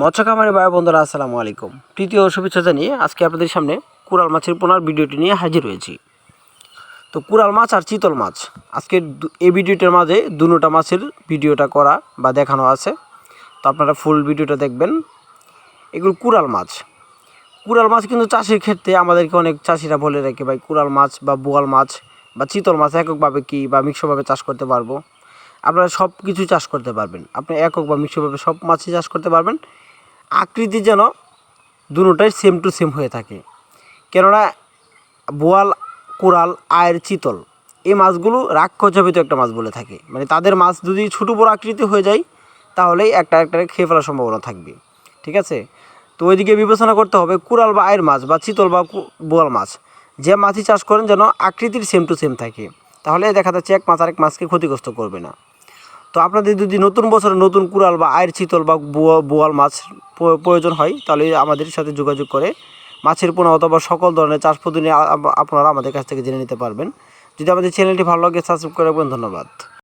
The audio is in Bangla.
মৎস্য খামারি ভাই বন্ধুরা, আসসালামু আলাইকুম। তৃতীয় শুভেচ্ছা জানিয়ে আজকে আপনাদের সামনে কুরাল মাছের পোনার ভিডিওটি নিয়ে হাজির হয়েছি। তো কুরাল মাছ আর চিতল মাছ, আজকে এই ভিডিওটার মাঝে দুটোটা মাছের ভিডিওটা করা বা দেখানো আছে। তো আপনারা ফুল ভিডিওটা দেখবেন। এগুলো কুরাল মাছ। কুরাল মাছ কিন্তু চাষের ক্ষেত্রে আমাদেরকে অনেক চাষিরা বলে রাখে, ভাই কুরাল মাছ বা বোয়াল মাছ বা চিতল মাছ এককভাবে কি বা মিক্সভাবে চাষ করতে পারব? আপনারা সব কিছু চাষ করতে পারবেন। আপনি একক বা মিশ্রভাবে সব মাছই চাষ করতে পারবেন। আকৃতি যেন দুটোটাই সেম টু সেম হয়ে থাকে। কেননা বোয়াল, কোরাল, আয়ের চিতল, এই মাছগুলো রাক্ষসাভিত একটা মাছ বলে থাকে। মানে তাদের মাছ যদি ছোটো বড় আকৃতি হয়ে যায়, তাহলেই একটা একটা খেয়ে ফেলার সম্ভাবনা থাকবে। ঠিক আছে? তো ওইদিকে বিবেচনা করতে হবে কুরাল বা আয়ের মাছ বা চিতল বা বোয়াল মাছ। যে মাছই চাষ করেন যেন আকৃতির সেম টু সেম থাকে। তাহলে দেখা যাচ্ছে এক মাছ আরেক মাছকে ক্ষতিগ্রস্ত করবে না। তো আপনাদের যদি নতুন বছরে নতুন কুড়াল বা আয়ের চিতল বা বোয়া- বোয়াল মাছ প্রয়োজন হয়, তাহলে আমাদের সাথে যোগাযোগ করে মাছের পোনা অথবা সকল ধরনের চাষ পদ্ধতি আপনারা আমাদের কাছ থেকে জেনে নিতে পারবেন। যদি আমাদের চ্যানেলটি ভালো লাগে সাবস্ক্রাইব করে রাখবেন ধন্যবাদ।